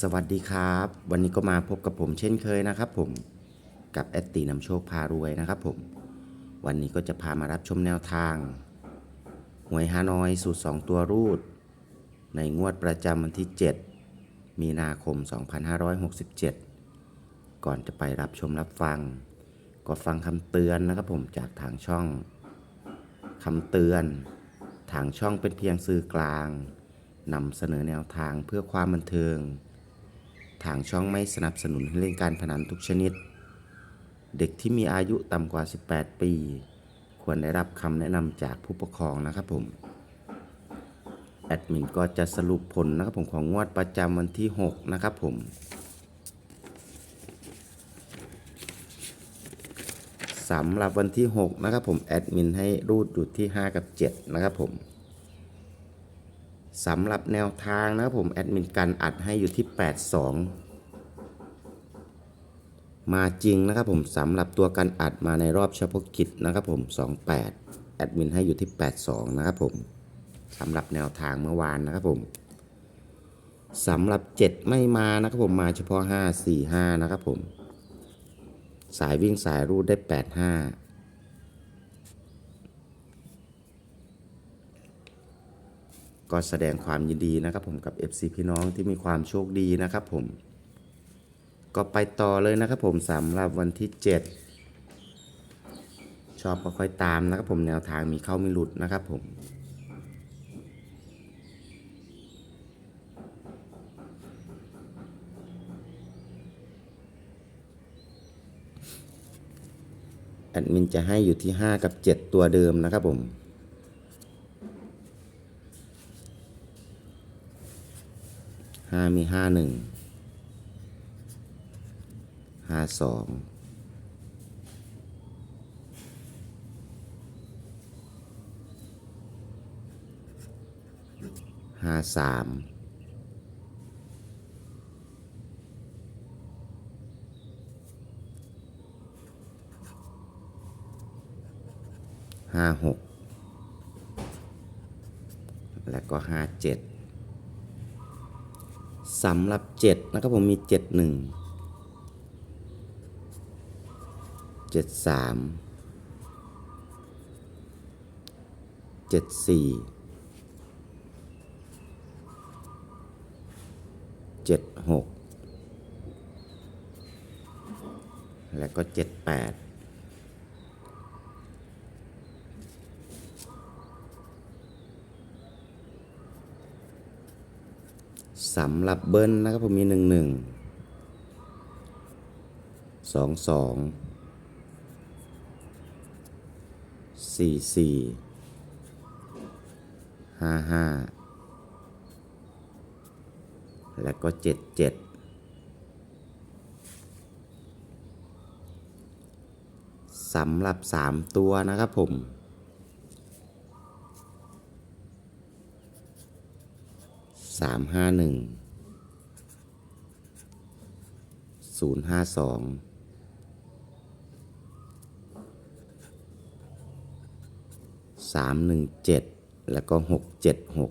สวัสดีครับ วันนี้ก็มาพบกับผมเช่นเคยนะครับผมกับแอตตีนำโชคพารวยนะครับผม วันนี้ก็จะพามารับชมแนวทาง หวยฮานอยสูตร 2 ตัวรูด ในงวดประจำวันที่ 7 มีนาคม 2567 ก่อนจะไปรับชมรับฟัง ก็ฟังคำเตือนนะครับผมจากทางช่องคำเตือน ทางช่องเป็นเพียงสื่อกลางนำเสนอแนวทางเพื่อความบันเทิง ทางช่องไม่สนับสนุนให้เล่นการพนันทุกชนิด เด็กที่มีอายุต่ำกว่า 18 ปี ควรได้รับคำแนะนำจากผู้ปกครองนะครับผม แอดมินก็จะสรุปผลนะครับผมของงวดประจำวันที่ 6 นะครับผมสำหรับวันที่ 6 นะครับผม แอดมินให้รูดอยู่ที่ 5 กับ 7 นะครับผม สำหรับแนวทางนะครับผมแอดมินกันอัดให้อยู่ที่ 82 มาจริงนะครับผมสำหรับตัวกันอัดมาในรอบเฉพาะกิจนะครับผม 28 แอดมินให้อยู่ที่ 82 นะครับผมสำหรับแนวทางเมื่อวานนะครับผมสำหรับ 7 ไม่มานะครับผมมาเฉพาะ 5 4 5 นะครับผม สายวิ่งสายรูดได้ 85 ก็แสดงความยินดีนะครับผมกับ FC พี่น้องที่มีความโชคดีนะครับผม ก็ไปต่อเลยนะครับผมสำหรับวันที่ 7 ชอบก็ค่อยตามนะครับผมแนวทางมีเข้ามีหลุดนะครับผมแอดมินจะให้อยู่ที่ 5 กับ 7 ตัวเดิมนะครับผม ห้ามีห้าหนึ่งห้าสองห้าสามห้าหกและก็ห้าเจ็ด สำหรับ 7 นะครับผมมี 7 1 7 3 7 4 7 6 แล้วก็ 7 8 สำหรับเบิ้ลนะครับผมมีหนึ่งหนึ่งสองสองสี่สี่ห้าห้าแล้วก็เจ็ดเจ็ดสำหรับสามตัวนะครับผม สามห้าหนึ่งศูนย์ห้าสองสามหนึ่งเจ็ดแล้วก็หกเจ็ดหก